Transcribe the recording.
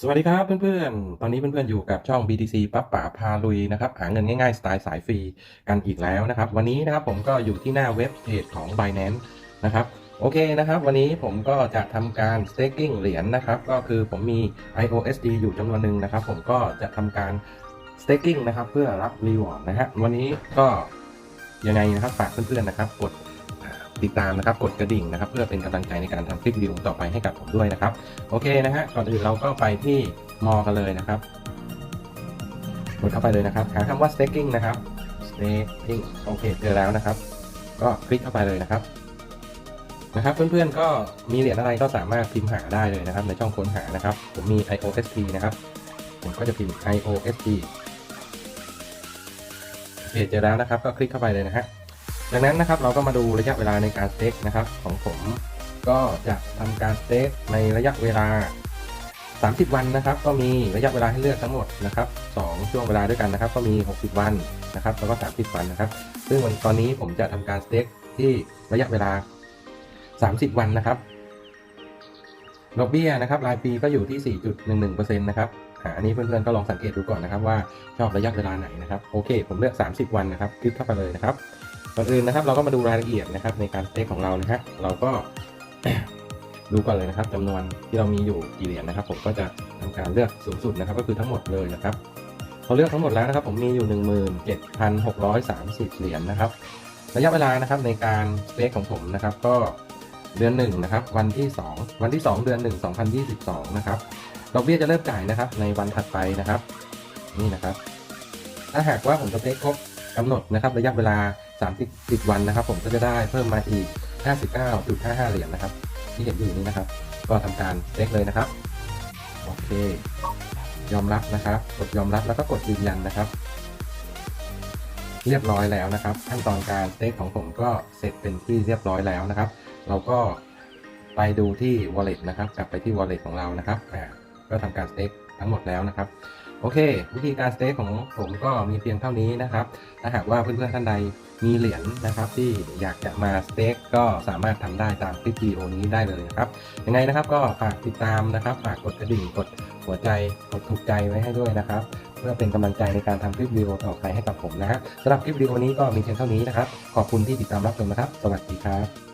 สวัสดีครับเพื่อนๆ ตอนนี้เพื่อนๆ อยู่กับช่อง BTC ปั๊บป๋าพาลุยนะครับ หาเงินง่ายๆ สไตล์สายฟรีกันอีกแล้วนะครับ วันนี้นะครับผมก็อยู่ที่หน้าเว็บเพจของ Binance นะครับ โอเคนะครับ วันนี้ผมก็จะทำการ staking เหรียญนะครับ ก็คือผมมี IOSD อยู่จำนวนหนึ่งนะครับ ผมก็จะทำการ staking นะครับ เพื่อรับ reward นะฮะ วันนี้ก็ยังไงนะครับฝากเพื่อนๆ นะครับ กด ติดตามนะครับกดกระดิ่งนะครับ เพื่อเป็นกำลังใจในการทำคลิปวิดีโอต่อไปให้กับผมด้วยนะครับ โอเคนะฮะก่อนอื่นเราก็ไปที่มอกันเลยนะครับกดเข้าไปเลยนะครับหาคำว่า staking นะครับ staking โอเคเจอแล้วนะครับ ก็คลิกเข้าไปเลยนะครับนะครับเพื่อนๆก็มีเหรียญอะไรก็สามารถพิมพ์หาได้เลยนะครับ ในช่องค้นหานะครับ ผมมี IOST นะครับ ผมก็จะพิมพ์ IOST โอเคเจอแล้วนะครับ ก็คลิกเข้าไปเลยนะฮะ จากนั้นนะครับเราก็มาดูระยะเวลาในการสเต็กนะครับของผมก็จะทำการสเต็กในระยะเวลา 30 วันนะครับ ก็มีระยะเวลาให้เลือกทั้งหมดนะครับ2ช่วงเวลาด้วยกันนะครับ ก็มี 60 วันนะครับแล้วก็ 30 วันนะครับ ซึ่งวันตอนนี้ผมจะทำการสเต็กที่ระยะเวลา 30 วันนะครับดอกเบี้ยนะครับรายปีก็อยู่ที่ 4.11%นะครับอันนี้เพื่อนๆก็ลองสังเกตดูก่อนนะครับว่าชอบระยะเวลาไหนนะครับ โอเค ผมเลือก 30 วันนะครับคลิกเข้าไปเลยนะครับ ก่อนอื่นนะครับเราก็มาดูรายละเอียดนะครับในการสเต็กของเรานะฮะเราก็ดูก่อนเลยนะครับจำนวนที่เรามีอยู่กี่เหรียญนะครับ ผมก็จะทำการเลือกสูงสุดนะครับก็คือทั้งหมดเลยนะครับพอเลือกทั้งหมดแล้วนะครับ ผมมีอยู่ 17,630 เหรียญนะครับระยะเวลานะครับในการสเต็กของผมนะครับก็เดือนหนึ่งนะครับวันที่ 2 วันที่ 2 เดือน 1 2022 นะครับดอกเบี้ยจะเริ่มจ่ายนะครับ ในวันถัดไปนะครับ นี่นะครับ ถ้าหากว่าผมสเต็กครบกำหนดนะครับ ระยะเวลา 30วันนะครับ ผมก็จะได้เพิ่มมาอีก 59.55 เหรียญนะครับ ที่เห็นอยู่นี้นะครับ ก็ทำการเช็คเลยนะครับ โอเค ยอมรับนะครับ กดยอมรับแล้วก็กดยืนยันนะครับ เรียบร้อยแล้วนะครับ ขั้นตอนการเช็คของผมก็เสร็จเป็นที่เรียบร้อยแล้วนะครับ เราก็ไปดูที่ wallet นะครับ กลับไปที่ wallet ของเรานะครับก็ทำการเต็ก ทั้งหมดแล้วนะครับ โอเค วิธีการสเต็กของผมก็มีเพียงเท่านี้นะครับ ถ้าหากว่าเพื่อนๆท่านใดมีเหรียญนะครับ ที่อยากจะมาสเต็กก็สามารถทำได้ตามคลิปวิดีโอนี้ได้เลยนะครับยังไงนะครับก็ฝากติดตามนะครับฝากกดกระดิ่งกดหัวใจกดถูกใจไว้ให้ด้วยนะครับ เพื่อเป็นกำลังใจในการทำคลิปวิดีโอต่อไปให้กับผมนะฮะสำหรับคลิปวิดีโอนี้ก็มีเพียงเท่านี้นะครับ ขอบคุณที่ติดตามรับชมนะครับ สวัสดีครับ